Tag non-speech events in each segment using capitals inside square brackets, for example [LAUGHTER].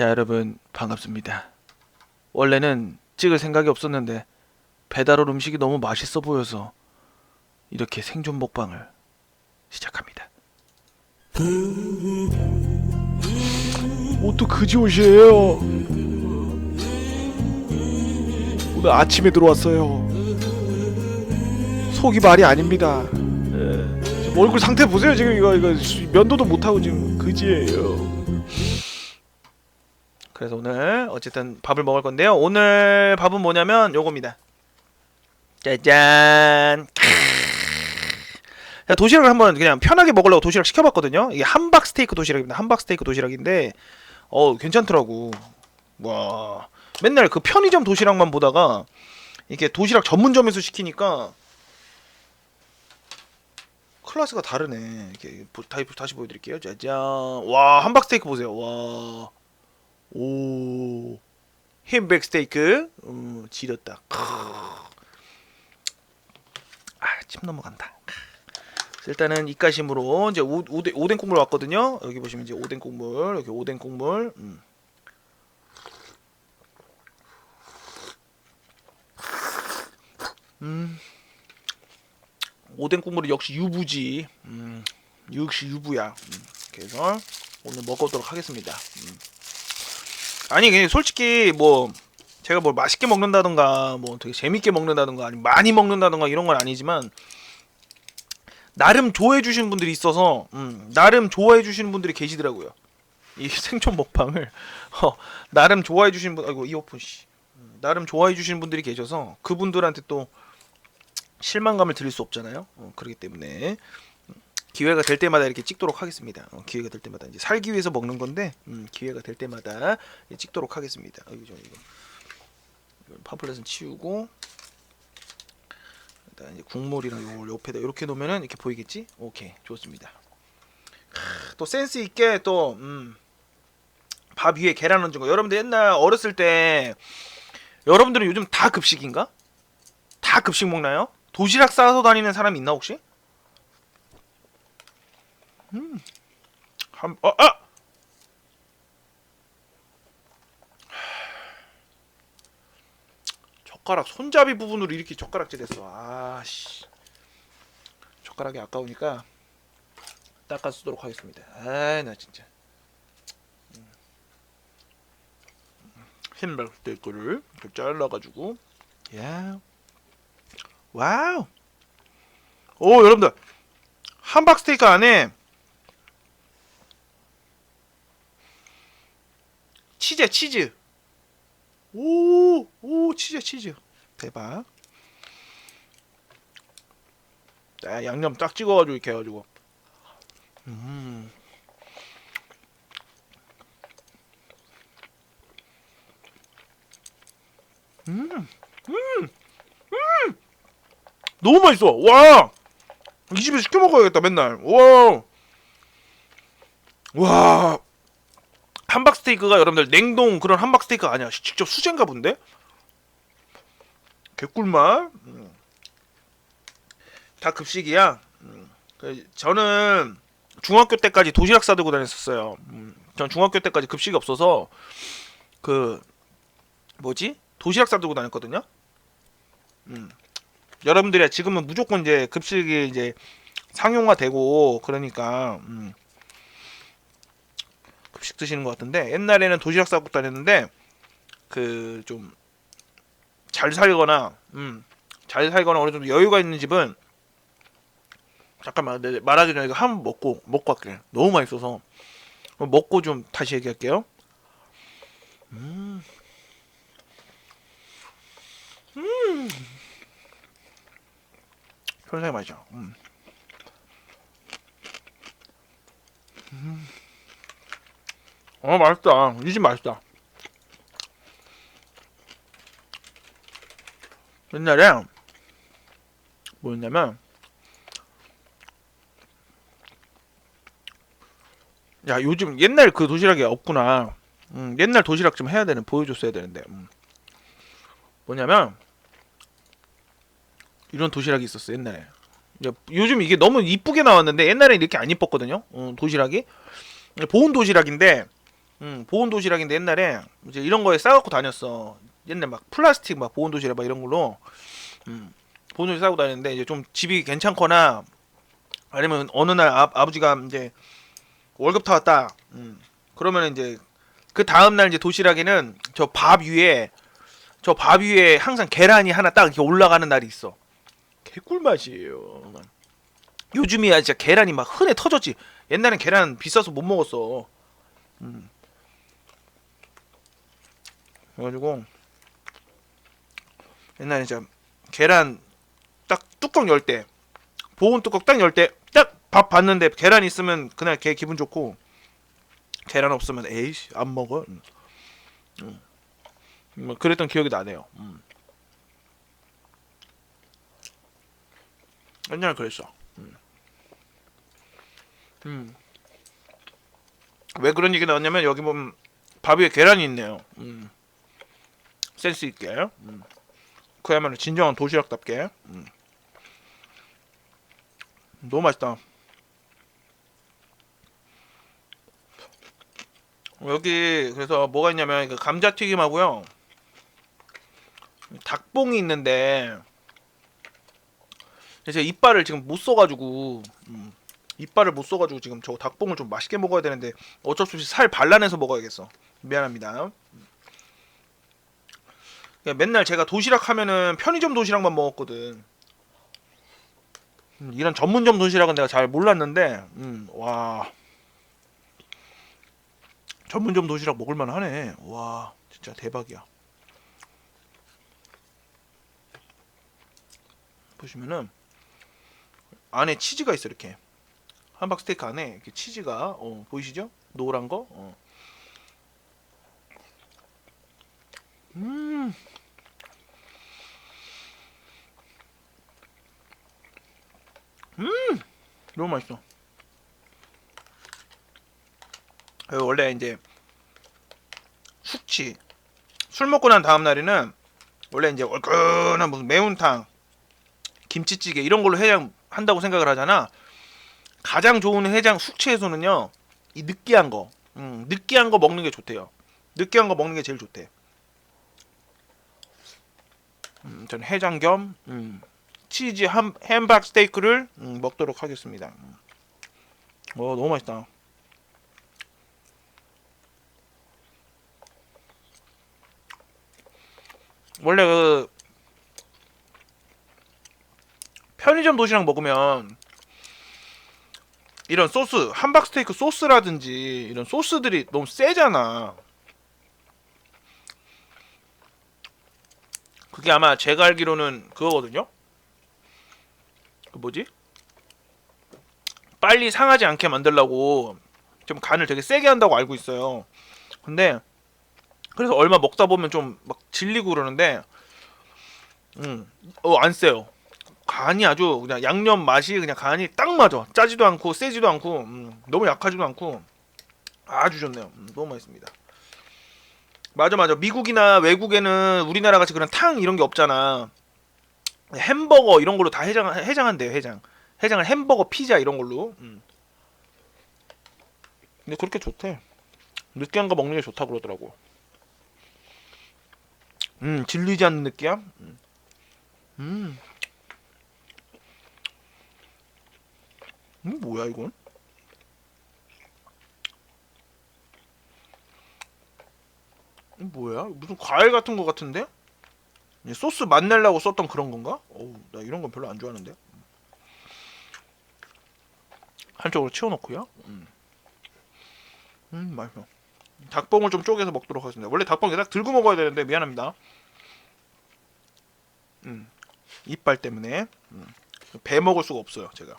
자 여러분 반갑습니다. 원래는 찍을 생각이 없었는데 배달올 음식이 너무 맛있어 보여서 이렇게 생존 먹방을 시작합니다. 옷도 그지 옷이에요. 오늘 아침에 들어왔어요. 속이 말이 아닙니다. 예. 지금 얼굴 상태 보세요 지금 이거 이거 면도도 못 하고 지금 그지예요. 그래서 오늘 어쨌든 밥을 먹을 건데요. 오늘 밥은 뭐냐면 요겁니다. 짜잔. 자, 도시락을 한번 그냥 편하게 먹으려고 도시락 시켜봤거든요. 이게 함박 스테이크 도시락입니다. 함박 스테이크 도시락인데, 어 괜찮더라고. 와, 맨날 그 편의점 도시락만 보다가 이게 도시락 전문점에서 시키니까 클래스가 다르네. 이렇게 보- 다시 다시 보여드릴게요. 짜잔. 와, 함박 스테이크 보세요. 와. 오 햄 백 스테이크 음, 지렸다 아침 넘어간다 그래서 일단은 입가심으로 이제 오, 오뎅, 오뎅 국물 왔거든요 여기 보시면 이제 오뎅 국물 여기 오뎅 국물 음. 음. 오뎅 국물이 역시 유부지 음. 역시 유부야 음. 그래서 오늘 먹어보도록 하겠습니다 음. 아니 그냥 솔직히 뭐 제가 뭐 맛있게 먹는다던가 뭐 되게 재밌게 먹는다던가 아니 많이 먹는다던가 이런 건 아니지만 나름 좋아해 주시는 분들이 있어서 음, 나름 좋아해 주시는 분들이 계시더라고요. 이 [LAUGHS] 생존 먹방을. 어, 나름 좋아해 주시는 분 아이고 이어폰 씨. 음, 나름 좋아해 주시는 분들이 계셔서 그분들한테 또 실망감을 드릴 수 없잖아요. 어, 그렇기 때문에 기회가 될 때마다 이렇게 찍도록 하겠습니다. 어, 기회가 될 때마다 이제 살기 위해서 먹는 건데 음, 기회가 될 때마다 예, 찍도록 하겠습니다. 어, 이거 이거 팜플렛은 치우고 일단 이제 국물이랑 이걸 옆에다 이렇게 놓으면은 이렇게 보이겠지? 오케이 좋습니다. 크, 또 센스 있게 또 음, 밥 위에 계란 얹은 거. 여러분들 옛날 어렸을 때 여러분들은 요즘 다 급식인가? 다 급식 먹나요? 도시락 싸서 다니는 사람 있나 혹시? 한, 어, 아! 젓가락 손잡이 부분으로 이렇게 젓가락질했어. 아씨. 젓가락이 아까우니까 닦아 쓰도록 하겠습니다. 아이 나 진짜. 스테이크를 이렇게 잘라가지고, 야, 와우. 오 여러분들 함박 스테이크 안에 치즈 치즈. 오, 오 치즈 치즈. 대박. 자, 양념 딱 찍어가지고 이렇게 해가지고. 음. 음, 음, 음, 너무 맛있어. 와, 이 집에 시켜 먹어야겠다 맨날. 와, 와, 함박 스테이크가 여러분들 냉동 그런 함박 스테이크가 아니야. 직접 수제인가 본데? 개꿀맛. 음. 다 급식이야. 음. 그 저는 중학교 때까지 도시락 싸들고 다녔었어요. 음. 전 중학교 때까지 급식이 없어서 그 뭐지? 도시락 싸들고 다녔거든요. 음. 여러분들이 지금은 무조건 이제 급식이 이제 상용화되고 그러니까 음. 급식 드시는 것 같은데 옛날에는 도시락 싸고 다녔는데 그 좀 잘 살거나 음, 잘 살거나 어느 정도 여유가 있는 집은 잠깐만 내- 말하기 전에 이거 한번 먹고 먹고 할게 너무 맛있어서 먹고 좀 다시 얘기할게요 음. 음. 현상이 맛이죠 음. 어 맛있다. 이 집 맛있다. 옛날에 뭐였냐면 야 요즘 옛날 그 도시락이 없구나. 음, 옛날 도시락 좀 해야 되는 보여줬어야 되는데. 음. 뭐냐면 이런 도시락이 있었어 옛날에. 요즘 이게 너무 이쁘게 나왔는데 옛날에 이렇게 안 이뻤거든요? 어, 도시락이? 보온 도시락인데 음, 보온 도시락인데 옛날에 이제 이런 거에 싸갖고 다녔어. 옛날 막 플라스틱 막 보온 도시락 막 이런 걸로 음, 보온 도시락 싸고 다녔는데 이제 좀 집이 괜찮거나 아니면 어느 날 아, 아버지가 이제 월급 타왔다. 음, 그러면 이제 그 다음 날 이제 도시락에는 저 밥 위에 저 밥 위에 항상 계란이 하나 딱 이렇게 올라가는 날이 있어. 개꿀 맛이에요. 요즘이야 진짜 계란이 막 흔해 터졌지. 옛날엔 계란 비싸서 못 먹었어. 음. 그래가지고 옛날에 진짜 계란 딱 뚜껑 열 때 보온 뚜껑 딱 열 때 딱 밥 봤는데 계란 있으면 그날 걔 기분 좋고 계란 없으면 에이씨 안 먹어. 음. 음. 뭐 그랬던 기억이 나네요. 음. 옛날에 그랬어. 음. 음. 왜 그런 얘기 나왔냐면 여기 보면 밥 위에 계란이 있네요. 음. 센스 있게. 음. 그야말로 진정한 도시락답게. 음. 너무 맛있다. 여기 그래서 뭐가 있냐면 그 감자튀김하고요. 닭봉이 있는데 제가 이빨을 지금 못 써가지고 음, 이빨을 못 써가지고 지금 저 닭봉을 좀 맛있게 먹어야 되는데 어쩔 수 없이 살 발라내서 먹어야겠어. 미안합니다. 그냥 맨날 제가 도시락 하면은 편의점 도시락만 먹었거든. 음, 이런 전문점 도시락은 내가 잘 몰랐는데, 음, 와. 전문점 도시락 먹을만 하네. 와, 진짜 대박이야. 보시면은 안에 치즈가 있어 이렇게 함박 스테이크 안에 이렇게 치즈가 어, 보이시죠? 노란 거. 어. 음. 음. 너무 맛있어. 그 원래 이제 숙취 술 먹고 난 다음 날에는 원래 이제 얼큰한 무슨 매운탕 김치찌개 이런 걸로 해장 한다고 생각을 하잖아. 가장 좋은 해장 숙취 해소는요. 이 느끼한 거, 음, 느끼한 거 먹는 게 좋대요. 느끼한 거 먹는 게 제일 좋대. 음, 전 해장 겸 음, 치즈 ham, 햄박 스테이크를 음, 먹도록 하겠습니다. 음. 어 너무 맛있다. 원래 그 편의점 도시락 먹으면 이런 소스 함박 스테이크 소스라든지 이런 소스들이 너무 세잖아. 그게 아마 제가 알기로는 그거거든요. 그 뭐지? 빨리 상하지 않게 만들려고 좀 간을 되게 세게 한다고 알고 있어요. 근데 그래서 얼마 먹다 보면 좀 막 질리고 그러는데 음, 어, 안 세요. 간이 아주 그냥 양념 맛이 그냥 간이 딱 맞아. 짜지도 않고 세지도 않고 음, 너무 약하지도 않고 아주 좋네요. 음, 너무 맛있습니다. 맞아 맞아. 미국이나 외국에는 우리나라 같이 그런 탕 이런 게 없잖아. 햄버거 이런 걸로 다 해장 해장한대요. 해장. 해장을 햄버거, 피자 이런 걸로. 음. 근데 그렇게 좋대. 느끼한 거 먹는 게 좋다 그러더라고. 음, 질리지 않는 느끼함. 음. 음. 음, 뭐야 이건? 음, 뭐야? 무슨 과일 같은 거 같은데? 이 소스 맛내려고 썼던 그런 건가? 어우, 나 이런 건 별로 안 좋아하는데. 한쪽으로 치워놓고요. 음, 음 맛있어. 닭봉을 좀 쪼개서 먹도록 하겠습니다. 원래 닭봉 딱 들고 먹어야 되는데 미안합니다. 음, 이빨 때문에 음, 배 먹을 수가 없어요. 제가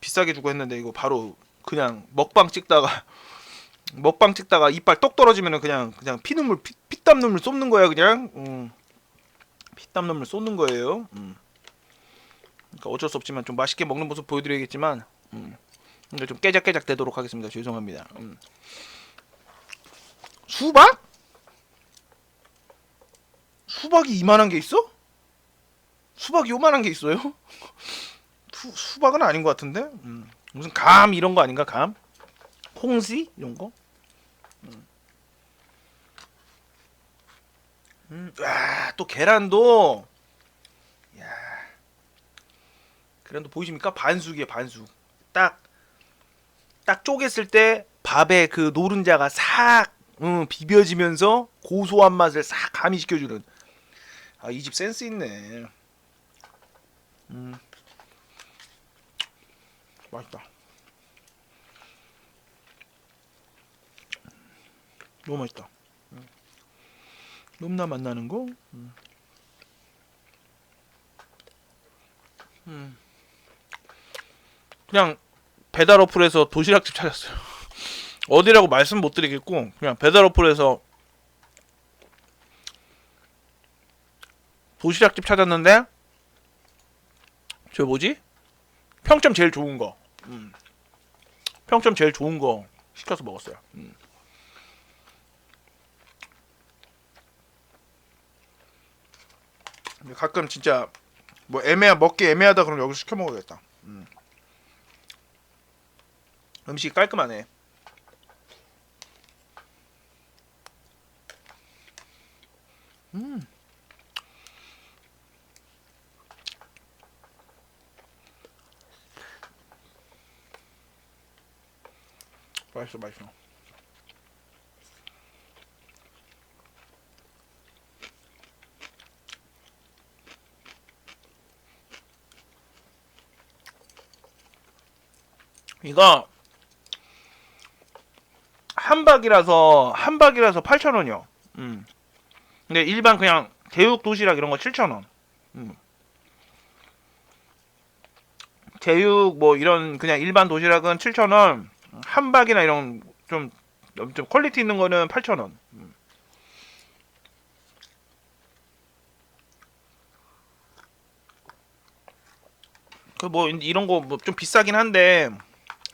비싸게 주고 했는데 이거 바로 그냥 먹방 찍다가 [LAUGHS] 먹방 찍다가 이빨 똑 떨어지면은 그냥 그냥 피눈물 피, 피땀 눈물 쏟는 거야 그냥 음, 피땀 눈물 쏟는 거예요. 음. 그러니까 어쩔 수 없지만 좀 맛있게 먹는 모습 보여드려야겠지만 음. 좀 깨작깨작 되도록 하겠습니다. 죄송합니다. 음. 수박? 수박이 이만한 게 있어? 수박이 요만한 게 있어요? [LAUGHS] 수, 수박은 아닌 것 같은데? 음. 무슨 감 이런 거 아닌가? 감? 홍시 이런 거? 음. 음, 와, 또 계란도 야. 계란도 보이십니까? 반숙이에요, 반숙. 딱 딱 쪼갰을 때 밥에 그 노른자가 싹 음, 비벼지면서 고소한 맛을 싹 가미시켜주는 아 이 집 센스 있네 음 맛있다 너무 맛있다 음. 넘나 맛나는 거 음. 음. 그냥 배달 어플에서 도시락집 찾았어요 [LAUGHS] 어디라고 말씀 못 드리겠고 그냥 배달 어플에서 도시락집 찾았는데 저 뭐지 평점 제일 좋은 거 음. 평점 제일 좋은 거 시켜서 먹었어요 음. 근데 가끔 진짜 뭐 애매하 먹기 애매하다 그러면 여기서 시켜 먹어야겠다 음. 음식 깔끔하네 음. 맛있어 맛있어 이거 한 박이라서 한 박이라서 8,000원이요. 음. 근데 일반 그냥 제육 도시락 이런 거 7,000원. 음. 제육 뭐 이런 그냥 일반 도시락은 7,000원. 한 박이나 이런 좀, 좀 퀄리티 있는 거는 8,000원. 음. 그뭐 이런 거 뭐 좀 비싸긴 한데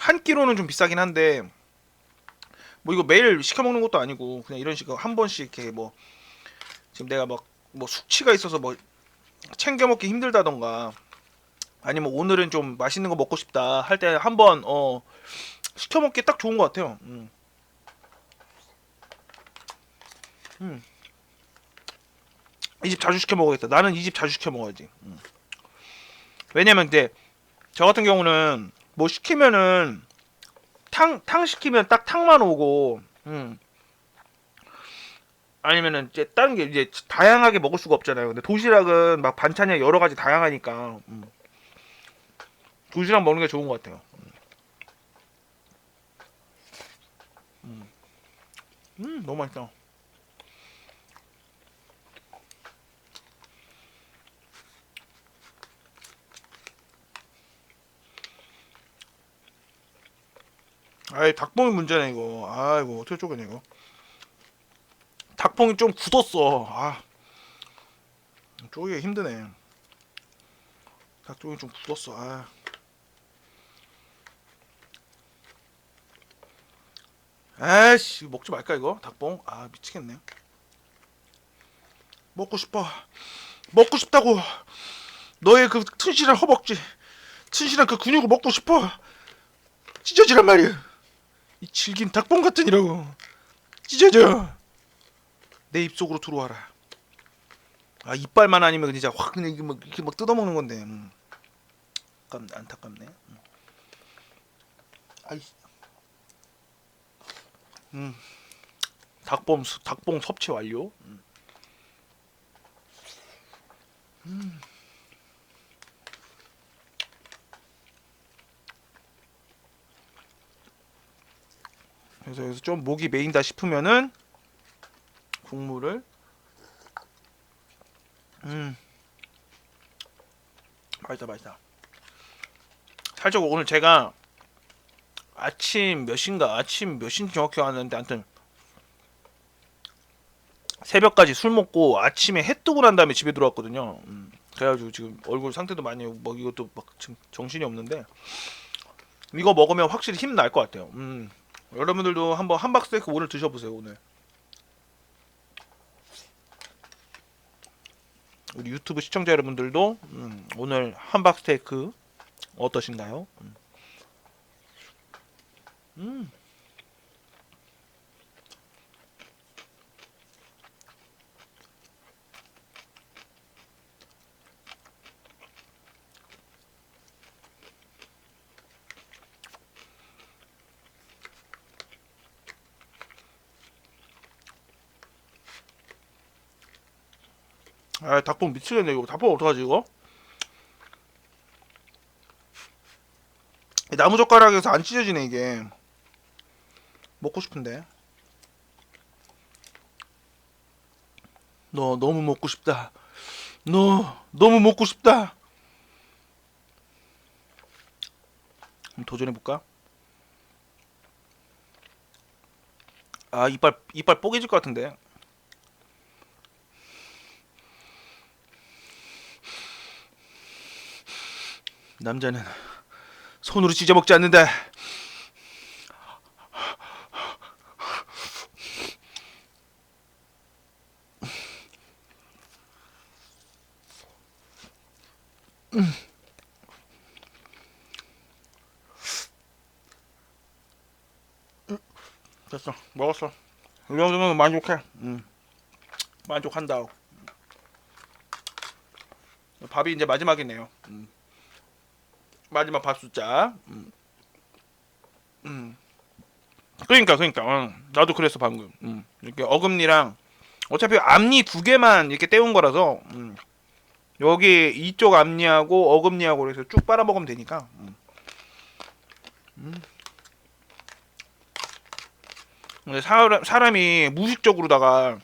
한 끼로는 좀 비싸긴 한데 뭐 이거 매일 시켜 먹는 것도 아니고 그냥 이런 식으로 한 번씩 이렇게 뭐 지금 내가 막 뭐 숙취가 있어서 뭐 챙겨 먹기 힘들다던가 아니면 오늘은 좀 맛있는 거 먹고 싶다 할 때 한번 어 시켜 먹기 딱 좋은 것 같아요. 음. 음. 이집 자주 시켜 먹어야겠다. 나는 이 집 자주 시켜 먹어야지. 음. 왜냐면 이제 저 같은 경우는 뭐 시키면은 탕, 탕 시키면 딱 탕만 오고, 음. 아니면은 이제 다른 게 이제 다양하게 먹을 수가 없잖아요. 근데 도시락은 막 반찬이 여러 가지 다양하니까, 음. 도시락 먹는 게 좋은 것 같아요. 음, 음 너무 맛있다. 아이 닭봉이 문제네 이거. 아이고 어떻게 쪼개냐 이거. 닭봉이 좀 굳었어. 아 쪼개기 힘드네. 닭봉이 좀 굳었어. 아. 아이씨 먹지 말까 이거 닭봉 아 미치겠네 먹고 싶어 먹고 싶다고 너의 그 튼실한 허벅지 튼실한 그 근육을 먹고 싶어 찢어지란 말이야 이 질긴 닭봉 같은 이라고 찢어져 내 입속으로 들어와라 아 이빨만 아니면 진짜 확 그냥 이게 막 이렇게 막 뜯어먹는 건데 음. 안타깝네 안타깝네 음. 아이 음. 닭봉 수- 닭봉 섭취 완료. 음. 음. 그래서 여기서 좀 목이 메인다 싶으면은 국물을 음 맛있다 맛있다 살짝 오늘 제가 아침 몇 시인가 아침 몇 시인지 정확히 아는데 아무튼 새벽까지 술 먹고 아침에 해 뜨고 난 다음에 집에 들어왔거든요. 음, 그래가지고 지금 얼굴 상태도 많이 뭐 이것도 막 지금 정신이 없는데 이거 먹으면 확실히 힘 날 것 같아요. 음, 여러분들도 한번 함박스테이크 오늘 드셔보세요 오늘. 우리 유튜브 시청자 여러분들도 음, 오늘 함박스테이크 어떠신가요? 음. 음. 아 닭볶음 미치겠네 이거. 닭볶음 어떡하지 이거? 이 나무 젓가락에서 안 찢어지네 이게. 먹고 싶은데. 너 너무 먹고 싶다. 너 너무 먹고 싶다. 도전해볼까? 아 이빨 이빨 뽀개질 것 같은데 남자는 손으로 찢어 먹지 않는다. 됐어, 먹었어. 이 정도면 만족해. 음. 만족한다. 밥이 이제 마지막이네요. 음. 마지막 밥 숫자. 음. 음. 그러니까 그러니까 어, 나도 그랬어 방금. 음. 이렇게 어금니랑 어차피 앞니 두 개만 이렇게 떼운 거라서 음. 여기 이쪽 앞니하고 어금니하고 그래서 쭉 빨아 먹으면 되니까. 음. 음. 근데 사람 사람이 무의식적으로다가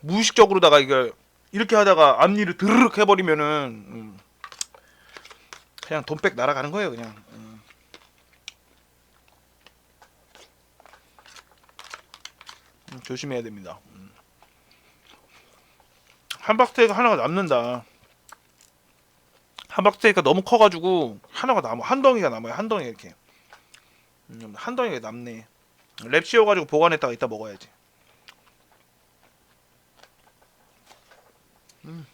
무의식적으로다가 이거 이렇게 하다가 앞니를 드르륵 해버리면은 음. 그냥 돈백 날아가는 거예요 그냥. 음. 음, 조심해야 됩니다. 음. 함박스테이크 하나가 남는다. 함박스테이크가 너무 커가지고 하나가 남아 한 덩이가 남아요 한 덩이 이렇게. 음, 한 덩이가 남네? 랩 씌워가지고 보관했다가 이따 먹어야지. 음,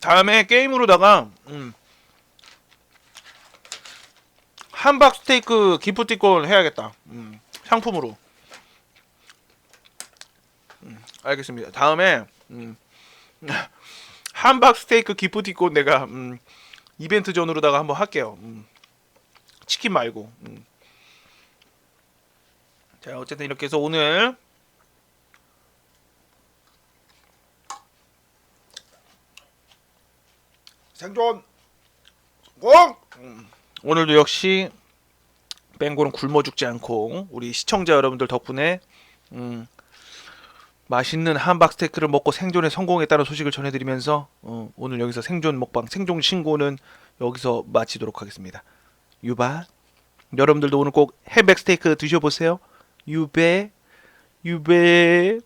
다음에 게임으로다가 음, 함박 스테이크 기프티콘 해야겠다. 음, 상품으로. 음, 알겠습니다. 다음에 음, 함박 스테이크 기프티콘 내가 음, 이벤트 전으로다가 한번 할게요. 음, 치킨 말고. 음. 자, 어쨌든 이렇게 해서 오늘 생존 공 음, 오늘도 역시 뱅고는 굶어 죽지 않고 우리 시청자 여러분들 덕분에 음, 맛있는 함박 스테이크를 먹고 생존에 성공했다는 소식을 전해드리면서 어, 오늘 여기서 생존 먹방 생존 신고는 여기서 마치도록 하겠습니다. 유바 여러분들도 오늘 꼭 햄백 스테이크 드셔보세요. 유배 유배